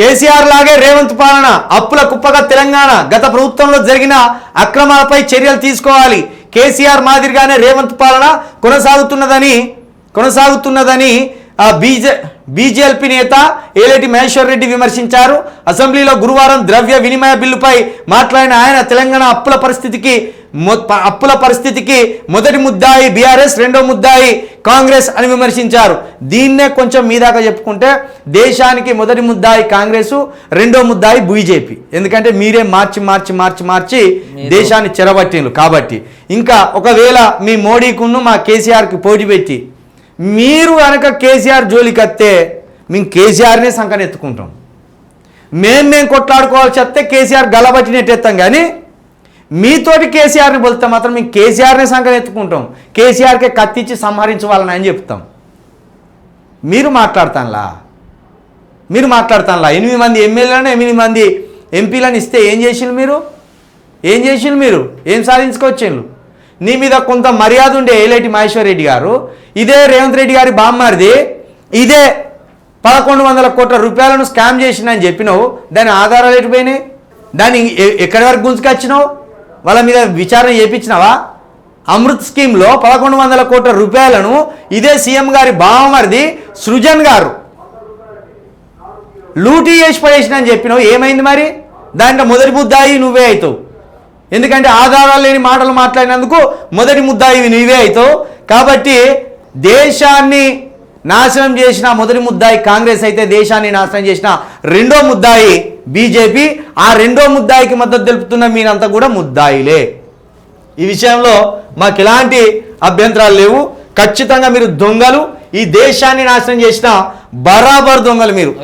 కేసీఆర్ లాగే రేవంత్ పాలన అప్పుల కుప్పగా తెలంగాణ గత ప్రభుత్వంలో జరిగిన అక్రమాలపై చర్యలు తీసుకోవాలి. కేసీఆర్ మాదిరిగానే రేవంత్ పాలన కొనసాగుతున్నదని కొనసాగుతున్నదని ఆ బీజే బీజేపీ నేత ఏలేటి మహేశ్వర్ రెడ్డి విమర్శించారు. అసెంబ్లీలో గురువారం ద్రవ్య వినిమయ బిల్లుపై మాట్లాడిన ఆయన తెలంగాణ అప్పుల పరిస్థితికి అప్పుల పరిస్థితికి మొదటి ముద్దాయి బీఆర్ఎస్ రెండో ముద్దాయి కాంగ్రెస్ అని విమర్శించారు. దీన్నే కొంచెం మీదాకా చెప్పుకుంటే దేశానికి మొదటి ముద్దాయి కాంగ్రెస్ రెండో ముద్దాయి బీజేపీ. ఎందుకంటే మీరే మార్చి మార్చి మార్చి మార్చి దేశాన్ని చెరబట్టిండ్రు కాబట్టి. ఇంకా ఒకవేళ మీ మోడీకును మా కేసీఆర్కి పోటీ పెట్టి మీరు కనుక కేసీఆర్ జోలికి వస్తే మేము కేసీఆర్నే సంకన ఎత్తుకుంటాం మేం మేము కొట్లాడుకోవాల్సి వస్తే కేసీఆర్ గలబట్టి నెట్టేస్తాం కానీ మీతోటి కేసీఆర్ని బొలితే మాత్రం మేము కేసీఆర్నే సంఘం ఎత్తుకుంటాం. కేసీఆర్కే కత్తిచ్చి సంహరించవాలని అని చెప్తాం. మీరు మాట్లాడతానులా? మీరు మాట్లాడతానులా? ఎనిమిది మంది ఎమ్మెల్యేలను ఎనిమిది మంది ఎంపీలను ఇస్తే ఏం చేసిండ్రు మీరు? ఏం చేసిండ్రు మీరు? ఏం సాధించుకొచ్చిండ్రు? నీ మీద కొంత మర్యాద ఉండే ఏలేటి మహేశ్వర్ రెడ్డి గారు ఇదే రేవంత్ రెడ్డి గారి బామ్మారిది ఇదే పదకొండు వందల కోట్ల రూపాయలను స్కామ్ చేసిందని చెప్పినావు. దాని ఆధారాలు ఎటుపోయినాయి దాన్ని ఎక్కడి వరకు గుంజుకొచ్చినావు? వాళ్ళ మీద విచారణ చేయించినావా అమృత్ స్కీమ్లో పదకొండు వందల కోట్ల రూపాయలను ఇదే సీఎం గారి బావమరిది సృజన్ గారు. లూటీ చేసి పడేసిన అని చెప్పినావు. ఏమైంది మరి? దాంట్లో మొదటి ముద్దాయి నువ్వే అవుతావు ఎందుకంటే ఆధారాలు లేని మాటలు మాట్లాడినందుకు మొదటి ముద్దాయి నువ్వే అవుతావు కాబట్టి దేశాన్ని నాశనం చేసిన మొదటి ముద్దాయి కాంగ్రెస్ అయితే దేశాన్ని నాశనం చేసిన రెండో ముద్దాయి బీజేపీ. ఆ రెండో ముద్దాయికి మద్దతు తెలుపుతున్న మీరంతా కూడా ముద్దాయిలే. ఈ విషయంలో మాకు ఎలాంటి అభ్యంతరాలు లేవు. ఖచ్చితంగా మీరు దొంగలు. ఈ దేశాన్ని నాశనం చేసిన బరాబర్ దొంగలు మీరు.